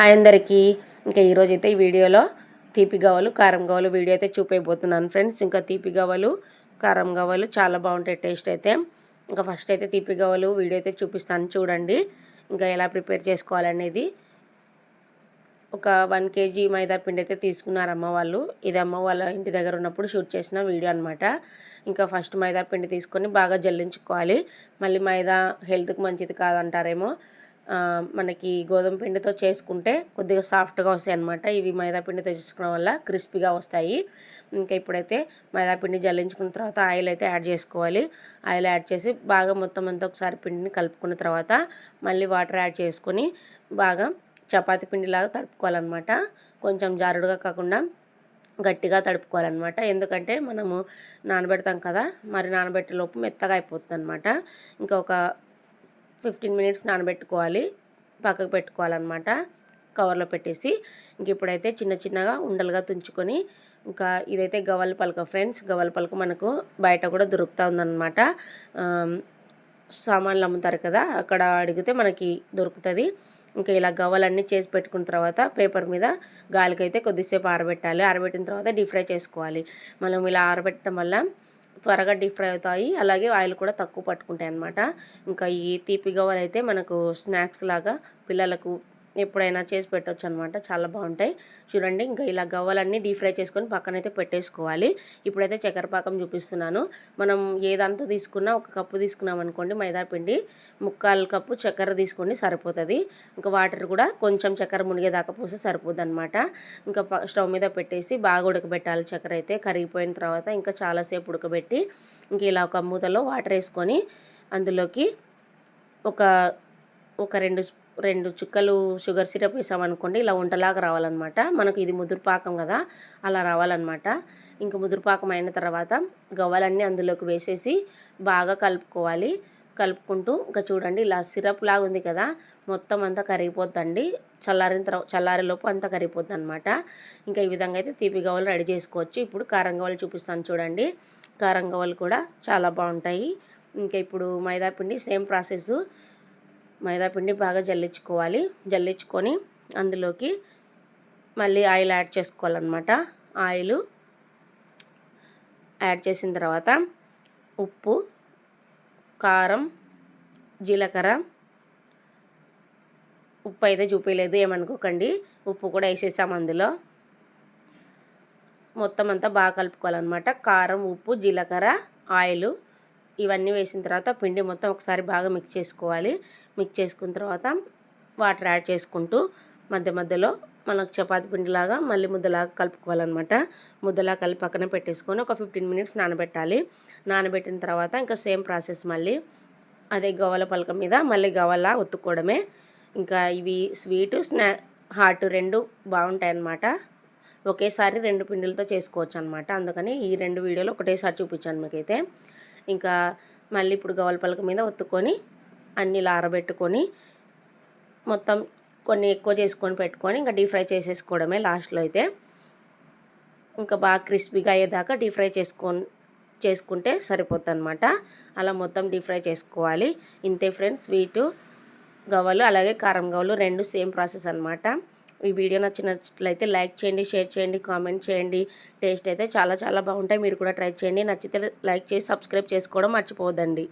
Hi అందరికీ. ఇంకా ఈరోజు అయితే ఈ వీడియోలో తీపి గవ్వలు కారం గవ్వలు వీడియో అయితే చూపైపోతున్నాను ఫ్రెండ్స్. ఇంకా తీపి గవ్వలు కారం గవ్వలు చాలా బాగుంటాయి టేస్ట్ అయితే. ఇంకా ఫస్ట్ అయితే తీపి గవ్వలు వీడియో అయితే చూపిస్తాను చూడండి. ఇంకా ఎలా ప్రిపేర్ చేసుకోవాలనేది. ఒక వన్ కేజీ మైదా పిండి అయితే తీసుకున్నారు అమ్మ వాళ్ళు. ఇది అమ్మ వాళ్ళ ఇంటి దగ్గర ఉన్నప్పుడు షూట్ చేసిన వీడియో అనమాట ఇంకా ఫస్ట్ మైదా పిండి తీసుకొని బాగా జల్లించుకోవాలి. మళ్ళీ మైదా హెల్త్కి మంచిది కాదంటారేమో. మనకి గోధుమ పిండితో చేసుకుంటే కొద్దిగా సాఫ్ట్గా వస్తాయి అనమాట ఇవి మైదా పిండితో చేసుకోవడం వల్ల క్రిస్పీగా వస్తాయి. ఇంకా ఇప్పుడైతే మైదా పిండి జల్లించుకున్న తర్వాత ఆయిల్ అయితే యాడ్ చేసుకోవాలి. ఆయిల్ యాడ్ చేసి బాగా మొత్తం అంతా ఒకసారి పిండిని కలుపుకున్న తర్వాత మళ్ళీ వాటర్ యాడ్ చేసుకొని బాగా చపాతి పిండిలాగా తడుపుకోవాలన్నమాట. కొంచెం జారుడుగా కాకుండా గట్టిగా తడుపుకోవాలన్నమాట. ఎందుకంటే మనము నానబెడతాం కదా మరి నానబెట్టే లోపు మెత్తగా అయిపోతుంది అనమాట ఇంకా ఒక ఫిఫ్టీన్ మినిట్స్ నానబెట్టుకోవాలి. పక్కకు పెట్టుకోవాలన్నమాట. కవర్లో పెట్టేసి ఇంక ఇప్పుడైతే చిన్న చిన్నగా ఉండలుగా తుంచుకొని ఇంకా ఇదైతే గవల్ పలక ఫ్రెండ్స్ గవల్ పలక మనకు బయట కూడా దొరుకుతూ ఉందన్నమాట. సామాన్లు అమ్ముతారు కదా అక్కడ అడిగితే మనకి దొరుకుతుంది. ఇంకా ఇలా గవ్వలన్నీ చేసి పెట్టుకున్న తర్వాత పేపర్ మీద గాలికైతే కొద్దిసేపు ఆరబెట్టాలి. ఆరబెట్టిన తర్వాత డీప్ ఫ్రై చేసుకోవాలి. మనం ఇలా ఆరబెట్టడం వల్ల త్వరగా డీప్ ఫ్రై అవుతాయి. అలాగే ఆయిల్ కూడా తక్కువ పట్టుకుంటాయి అనమాట ఇంకా ఈ తీపి గవ్వలు అయితే మనకు స్నాక్స్ లాగా పిల్లలకు ఎప్పుడైనా చేసి పెట్టవచ్చు అనమాట చాలా బాగుంటాయి. చూడండి ఇంకా ఇలా గవ్వలన్నీ డీప్ ఫ్రై చేసుకొని పక్కనైతే పెట్టేసుకోవాలి. ఇప్పుడైతే చక్కెర పాకం చూపిస్తున్నాను. మనం ఏదంతా తీసుకున్నా ఒక కప్పు తీసుకున్నాం అనుకోండి మైదా పిండి ముక్కాలు కప్పు చక్కెర తీసుకోండి సరిపోతుంది. ఇంకా వాటర్ కూడా కొంచెం చక్కెర మునిగేదాకా పోస్తే సరిపోద్ది అనమాట ఇంకా స్టవ్ మీద పెట్టేసి బాగా ఉడకబెట్టాలి చక్కెర అయితే. కరిగిపోయిన తర్వాత ఇంకా చాలాసేపు ఉడకబెట్టి ఇంక ఇలా ఒక మూతలో వాటర్ వేసుకొని అందులోకి ఒక ఒక రెండు రెండు చుక్కలు షుగర్ సిరప్ వేసామనుకోండి ఇలా వంటలాగా రావాలన్నమాట. మనకు ఇది ముదురుపాకం కదా అలా రావాలన్నమాట. ఇంకా ముదురుపాకం అయిన తర్వాత గవ్వలన్నీ అందులోకి వేసేసి బాగా కలుపుకోవాలి. కలుపుకుంటూ ఇంకా చూడండి ఇలా సిరప్ లాగా ఉంది కదా మొత్తం అంతా కరిగిపోద్దండి. చల్లారిన తర్వాత చల్లారేలోపు అంతా కరిగిపోద్ది అనమాట ఇంకా ఈ విధంగా అయితే తీపి గవ్వలు రెడీ చేసుకోవచ్చు. ఇప్పుడు కారం గవ్వలు చూపిస్తాను చూడండి. కారం గవ్వలు కూడా చాలా బాగుంటాయి. ఇంకా ఇప్పుడు మైదా పిండి సేమ్ ప్రాసెస్ మైదాపిండి బాగా జల్లించుకోవాలి. జల్లించుకొని అందులోకి మళ్ళీ ఆయిల్ యాడ్ చేసుకోవాలన్నమాట. ఆయిల్ యాడ్ చేసిన తర్వాత ఉప్పు కారం జీలకర్ర ఉప్పు అయితే చూపించలేదు ఏమనుకోకండి. ఉప్పు కూడా వేసేసాము అందులో. మొత్తం అంతా బాగా కలుపుకోవాలన్నమాట. కారం ఉప్పు జీలకర్ర ఆయిల్ ఇవన్నీ వేసిన తర్వాత పిండి మొత్తం ఒకసారి బాగా మిక్స్ చేసుకోవాలి. మిక్స్ చేసుకున్న తర్వాత వాటర్ యాడ్ చేసుకుంటూ మధ్య మధ్యలో మనకు చపాతి పిండిలాగా మళ్ళీ ముద్దలాగా కలుపుకోవాలన్నమాట. ముద్దలా కలిపి పక్కన పెట్టేసుకొని ఒక ఫిఫ్టీన్ మినిట్స్ నానబెట్టాలి. నానబెట్టిన తర్వాత ఇంకా సేమ్ ప్రాసెస్ మళ్ళీ అదే గవ్వల పలక మీద మళ్ళీ గవ్వలా ఒత్తుకోవడమే. ఇంకా ఇవి స్వీట్ స్నా హాట్ రెండు బాగుంటాయి అన్నమాట ఒకేసారి రెండు పిండిలతో చేసుకోవచ్చు అనమాట అందుకని ఈ రెండు వీడియోలు ఒకటేసారి చూపించాను మీకైతే. ఇంకా మళ్ళీ ఇప్పుడు గవ్వల పలక మీద ఒత్తుకొని అన్నీ ఆరబెట్టుకొని మొత్తం కొన్ని ఎక్కువ చేసుకొని పెట్టుకొని ఇంకా డీప్ ఫ్రై చేసేసుకోవడమే లాస్ట్లో అయితే. ఇంకా బాగా క్రిస్పీగా అయ్యేదాకా డీప్ ఫ్రై చేసుకొని చేసుకుంటే సరిపోతుంది అనమాట అలా మొత్తం డీప్ ఫ్రై చేసుకోవాలి. ఇంతే ఫ్రెండ్స్ స్వీటు గవ్వలు అలాగే కారం గవ్వలు రెండు సేమ్ ప్రాసెస్ అనమాట ఈ వీడియో నచ్చినట్లయితే లైక్ చేయండి షేర్ చేయండి కామెంట్ చేయండి. టేస్ట్ అయితే చాలా చాలా బాగుంటాయి. మీరు కూడా ట్రై చేయండి. నచ్చితే లైక్ చేసి సబ్స్క్రైబ్ చేసుకోవడం మర్చిపోవద్దండి.